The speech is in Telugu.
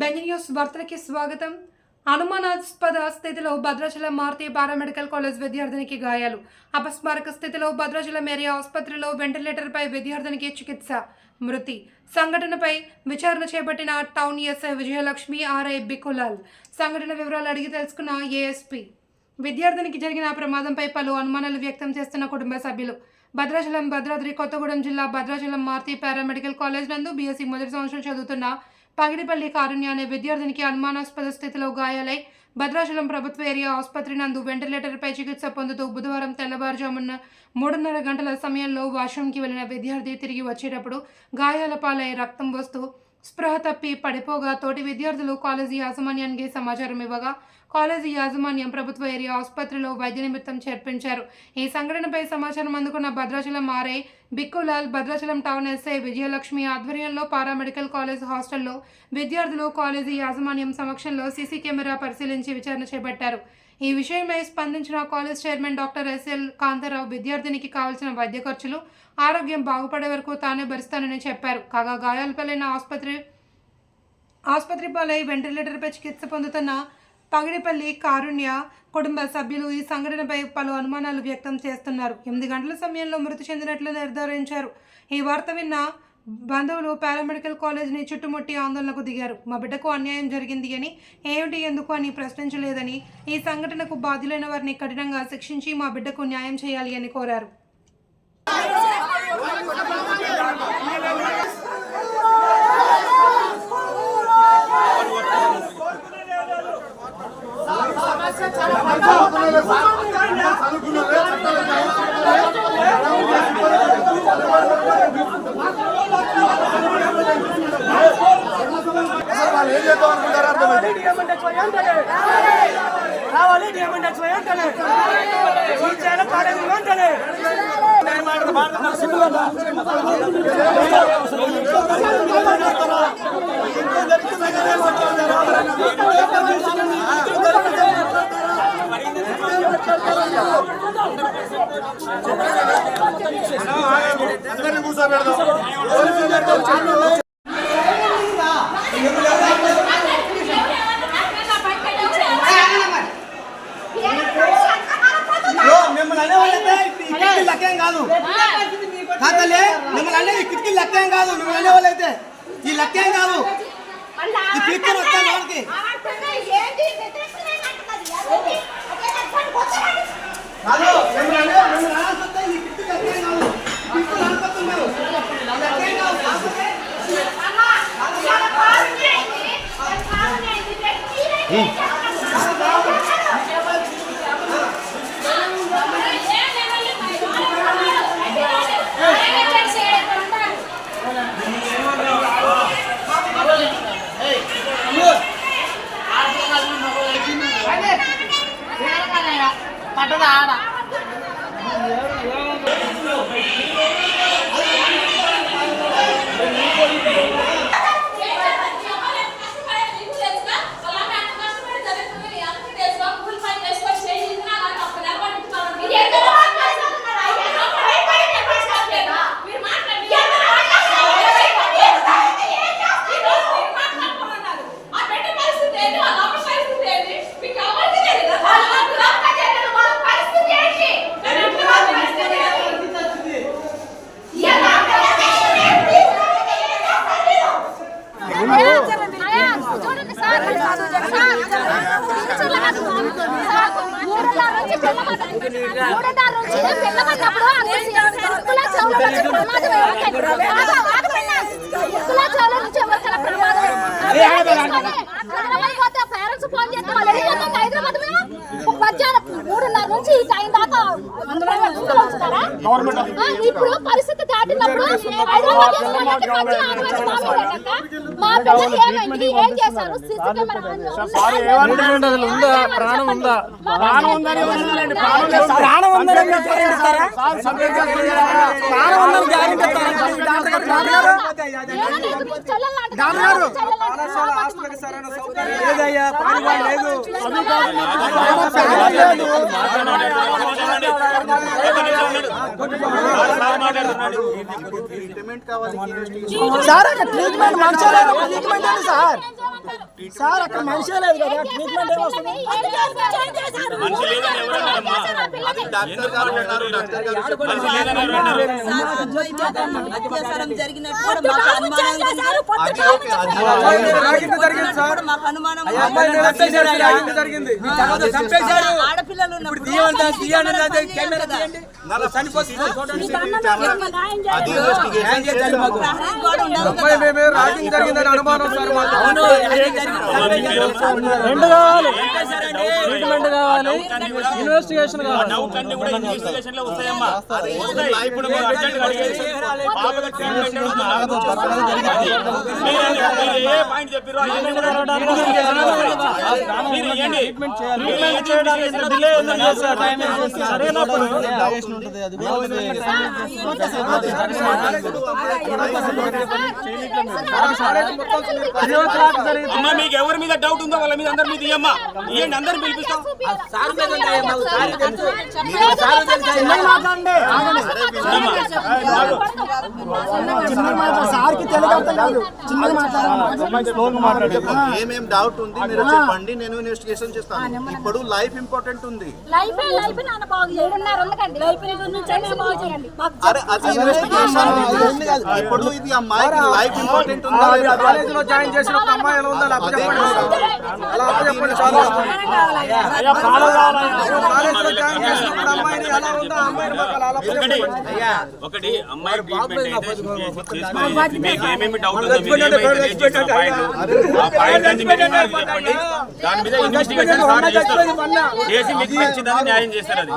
బెంగన్యూస్ వార్తలకి స్వాగతం. అనుమానాస్పద స్థితిలో భద్రాచలం మారుతి పారామెడికల్ కాలేజ్ విద్యార్థినికి గాయాలు. అపస్మారక స్థితిలో భద్రాచలం ఏరియా ఆసుపత్రిలో వెంటిలేటర్పై విద్యార్థినికి చికిత్స మృతి. సంఘటనపై విచారణ చేపట్టిన town SI Vijayalakshmi RI Bikulal. సంఘటన వివరాలు అడిగి తెలుసుకున్న ఏఎస్పీ. విద్యార్థినికి జరిగిన ప్రమాదంపై పలు అనుమానాలు వ్యక్తం చేస్తున్న కుటుంబ సభ్యులు. భద్రాచలం భద్రాద్రి కొత్తగూడెం జిల్లా భద్రాచలం మారుతి పారామెడికల్ కాలేజ్ నందు బీఎస్సీ మొదటి సంవత్సరం చదువుతున్న పగిడిపల్లి కారుణ్య అనే విద్యార్థినికి అనుమానాస్పద స్థితిలో గాయాలై భద్రాచలం ప్రభుత్వ ఏరియా ఆసుపత్రి నందు వెంటిలేటర్పై చికిత్స పొందుతూ బుధవారం తెల్లవారుజామున మూడున్నర గంటల సమయంలో వాష్రూమ్కి వెళ్ళిన విద్యార్థి తిరిగి వచ్చేటప్పుడు గాయాల పాలై రక్తం వస్తూ స్పృహ తప్పి పడిపోగా తోటి విద్యార్థులు కాలేజీ యాజమాన్యానికి సమాచారం ఇవ్వగా కాలేజీ యాజమాన్యం ప్రభుత్వ ఏరియా ఆసుపత్రిలో వైద్య నిమిత్తం చేర్పించారు. ఈ సంఘటనపై సమాచారం అందుకున్న Bhadrachalam RI Bikkulal Bhadrachalam town SI Vijayalakshmi ఆధ్వర్యంలో పారామెడికల్ కాలేజ్ హాస్టల్లో విద్యార్థులు కాలేజీ యాజమాన్యం సమక్షంలో సీసీ కెమెరా పరిశీలించి విచారణ చేపట్టారు. ఈ విషయమై స్పందించిన college chairman doctor SL Kantha Rao విద్యార్థినికి కావాల్సిన వైద్య ఖర్చులు ఆరోగ్యం బాగుపడే వరకు తానే భరిస్తానని చెప్పారు. కాగా గాయాలపలైన ఆసుపత్రి ఆసుపత్రి పాలై వెంటిలేటర్పై చికిత్స పొందుతున్న పగిడిపల్లి కారుణ్య కుటుంబ సభ్యులు ఈ సంఘటనపై పలు అనుమానాలు వ్యక్తం చేస్తున్నారు. ఎనిమిది గంటల సమయంలో మృతి చెందినట్లు నిర్ధారించారు. ఈ వార్త విన్న బంధువులు పారామెడికల్ కాలేజీని చుట్టుముట్టి ఆందోళనకు దిగారు. మా బిడ్డకు అన్యాయం జరిగింది అని ఏమిటి ఎందుకు అని ప్రశ్నించలేదని ఈ సంఘటనకు బాధ్యులైన వారిని కఠినంగా శిక్షించి మా బిడ్డకు న్యాయం చేయాలి అని కోరారు. చేద్దాం అనుకుంటారో అర్థమైంది డిఎంఎంట్ ఎక్స్పై వెంటనే రావాలి డిఎంఎంట్ ఎక్స్పై వెంటనే శ్రీశైలం కాలేజీ వెంటనే అందరినీ కూర్చోబెడదాం కాతలే మిమ్మల్ని అనే ఈ కిటికీ లెక్కేం కాదు మిమ్మల్ని అనేవాళ్ళైతే ఈ లెక్కేం కాదు. ఈ పిక్చర్ వస్తాను వాళ్ళకి. కాదు మిమ్మల్ని பட்டது ஆடா పేరెంట్స్ ఫోన్ చేస్తే వాళ్ళు వెళ్ళిపోతుంది హైదరాబాద్ మధ్యాహ్నం మూడున్నర నుంచి ఈ టైం దాకా గవర్నమెంట్ దాటినప్పుడు హైదరాబాద్ చేసుకోవాలంటే మధ్య ఆదివారం మామూలేనక్క. మా పిల్లలు ఏమైంది ఏం చేశారు సీసీ కెమెరా ఆన్ ఉందా? ఉందా ప్రాణం ఉందా మా ప్రాణం ఉందని వదిలేయండి. ప్రాణం లేదు. ప్రాణం ఉందని మీరు గ్యారెంటీ ఇస్తారా? ప్రాణం ఉందని గ్యారెంటీ ఇస్తారా? డాక్టర్ గారు, డాక్టర్ గారు. ఏమన్నా ఇది మీ చెల్లెలు అంటారా? డాక్టర్ గారు. చెల్లెలు లేదయ్యా పాని లేదు అంటారా? ప్రాణం లేదు. సార్ అక్కడ ట్రీట్మెంట్ మనిషే లేదు ట్రీట్మెంట్ ఏంటి సార్? సార్ అక్కడ మనిషే లేదు కదా ట్రీట్మెంట్ ఏమొస్తుంది మాకు అనుమానం ఉంది. మాకు ట్రీట్మెంట్ కావాలి ఇన్వెస్టిగేషన్ కావాలి అన్ని కూడా ఇన్వెస్టిగేషన్లో వస్తాయమ్మా వస్తాయి. ఇప్పుడు మీరు ఏ పాయింట్ చెప్పారో అవన్నీ కూడా. ట్రీట్మెంట్ చేయడానికి డిలే ఉందని సార్ టైం సరైనప్పుడు అమ్మా మీకు ఎవరి మీద డౌట్ ఉందో వాళ్ళ మీద అందరి మీద ఇయ్యమ్మా ఇవ్వండి అందరిని పిలిపిస్తాం సార్కి తెలుగు అర్థం కాదు చిన్నగా మాట్లాడండి ఏమేం డౌట్ ఉంది? మీరు చెప్పండి నేను ఇన్వెస్టిగేషన్ చేస్తాను. ఇప్పుడు లైఫ్ ఇంపార్టెంట్ ఉంది. లైఫ్ లైఫ్ నాన్న బాగు ఏడున్నర ఉండకండి. లైఫ్ గురించి అయినా బాగు చేయండి. మాకు అరే అది ఇన్వెస్టిగేషన్ ఇప్పుడు ఇది అమ్మాయికి లైఫ్ ఇంపార్టెంట్ ఉందా లేదా? జాయిన్ చేసిన ఒక అమ్మాయి ఎలా ఉందో అలా అదే అలా చెప్పండి. చాలా పాలు కాలేజీలో జాయిన్ చేసిన మాకు ఒకటి అమ్మాయి ట్రీట్మెంట్ ఏమేమి డౌట్ దాని మీద ఇన్వెస్టిగేషన్ స్టార్ట్ చేస్తారు చేసి మీకు నచ్చిందని న్యాయం చేస్తారు అది.